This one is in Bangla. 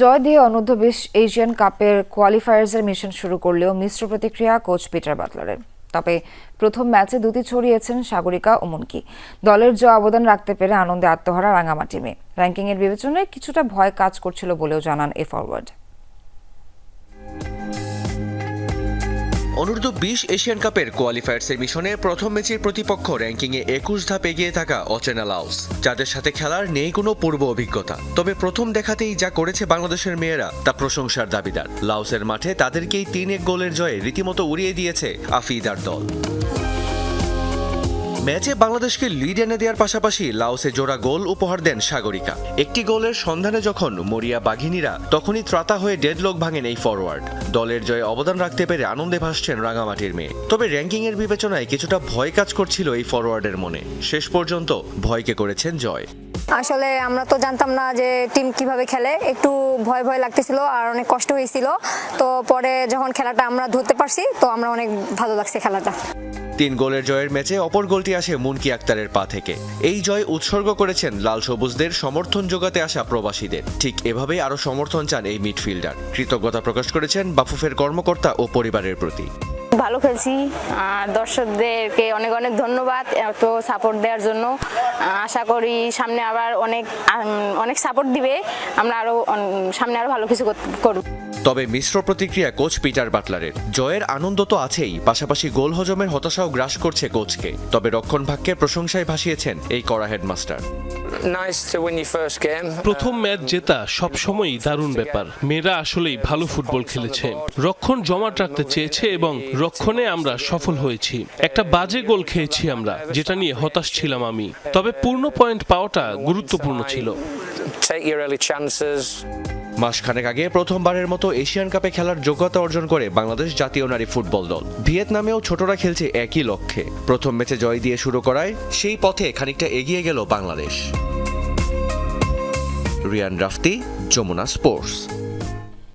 জয় দিয়ে অনূর্ধ্ব বিশ এশিয়ান কাপের কোয়ালিফায়ার্সের মিশন শুরু করলেও মিশ্র প্রতিক্রিয়া কোচ পিটার বাটলারের। তবে প্রথম ম্যাচে দুটি ছড়িয়েছেন সাগরিকা ওমনকি মুনকি। দলের জয় অবদান রাখতে পেরে আনন্দে আত্মহারা রাঙামাটি মেয়ে। র্যাঙ্কিংয়ের বিবেচনায় কিছুটা ভয় কাজ করছিল বলেও জানান এ ফরওয়ার্ড। অনূর্ধ্ব বিশ এশিয়ান কাপের কোয়ালিফায়ার্সের মিশনে প্রথম ম্যাচের প্রতিপক্ষ র্যাঙ্কিংয়ে একুশ ধাপ এগিয়ে থাকা অচেনা লাউস যাদের সাথে খেলার নেই কোনো পূর্ব অভিজ্ঞতা। তবে প্রথম দেখাতেই যা করেছে বাংলাদেশের মেয়েরা, তা প্রশংসার দাবিদার। লাউসের মাঠে তাদেরকেই তিন এক গোলের জয়ে রীতিমতো উড়িয়ে দিয়েছে আফিদার দল। ম্যাচে বাংলাদেশকে লিড এনে দেওয়ার পাশাপাশি লাওসে জোড়া গোল উপহার দেন সাগরিকা। একটি গোলের সন্ধানে যখন মরিয়া বাঘিনীরা, তখনই ত্রাতা হয়ে ডেডলক ভাঙেন এই ফরওয়ার্ড দলের জয়ে অবদান রাখতে পেরে আনন্দে ভাসছেন রাঙামাটির মেয়ে। তবে র্যাঙ্কিংয়ের বিবেচনায় কিছুটা ভয় কাজ করছিল এই ফরওয়ার্ডের মনে। শেষ পর্যন্ত ভয়কে করেছেন জয়। আসলে আমরা তো জানতাম না যে টিম কীভাবে খেলে। একটু ভয় ভয় লাগতেছিল আর অনেক কষ্ট হয়েছিল। তো পরে যখন খেলাটা আমরা ধরতে পারছি, তো আমরা অনেক ভালো লাগছে খেলাটা। তিন গোলের জয়ের ম্যাচে অপর গোলটি আসে মুনকি আক্তারের পা থেকে। এই জয় উৎসর্গ করেছেন লাল সবুজদের সমর্থন যোগাতে আসা প্রবাসীদের। ঠিক এভাবেই আরও সমর্থন চান এই মিডফিল্ডার। কৃতজ্ঞতা প্রকাশ করেছেন বাফুফের কর্মকর্তা ও পরিবারের প্রতি। ভালো খেলছি। আর দর্শকদেরকে অনেক অনেক ধন্যবাদ এত সাপোর্ট দেওয়ার জন্য। আশা করি সামনে আবার অনেক অনেক সাপোর্ট দিবে। আমরা আরও সামনে আরও ভালো কিছু করব। তবে মিশ্র প্রতিক্রিয়া কোচ পিটার বাটলারের। জয়ের আনন্দ তো আছেই পাশাপাশি গোল হজমের হতাশাও গ্রাস করছে কোচকে। তবে রক্ষণ ভাগ্যের প্রশংসায় ভাসিয়েছেন এই কড়া হেডমাস্টার. প্রথম ম্যাচ জেতা সবসময়ই দারুণ ব্যাপার। মেয়েরা আসলেই ভালো ফুটবল খেলেছে। রক্ষণ জমাট রাখতে চেয়েছে এবং রক্ষণে আমরা সফল হয়েছি। একটা বাজে গোল খেয়েছি আমরা যেটা নিয়ে হতাশ ছিলাম আমি। তবে পূর্ণ পয়েন্ট পাওয়াটা গুরুত্বপূর্ণ ছিল। মাসখানেক আগে প্রথমবারের মতো এশিয়ান কাপে খেলার যোগ্যতা অর্জন করে বাংলাদেশ জাতীয় নারী ফুটবল দল। ভিয়েতনামেও ছোটরা খেলছে একই লক্ষ্যে। প্রথম ম্যাচে জয় দিয়ে শুরু করায় সেই পথে খানিকটা এগিয়ে গেল বাংলাদেশ। রিয়ান রাফতি যমুনা স্পোর্টস।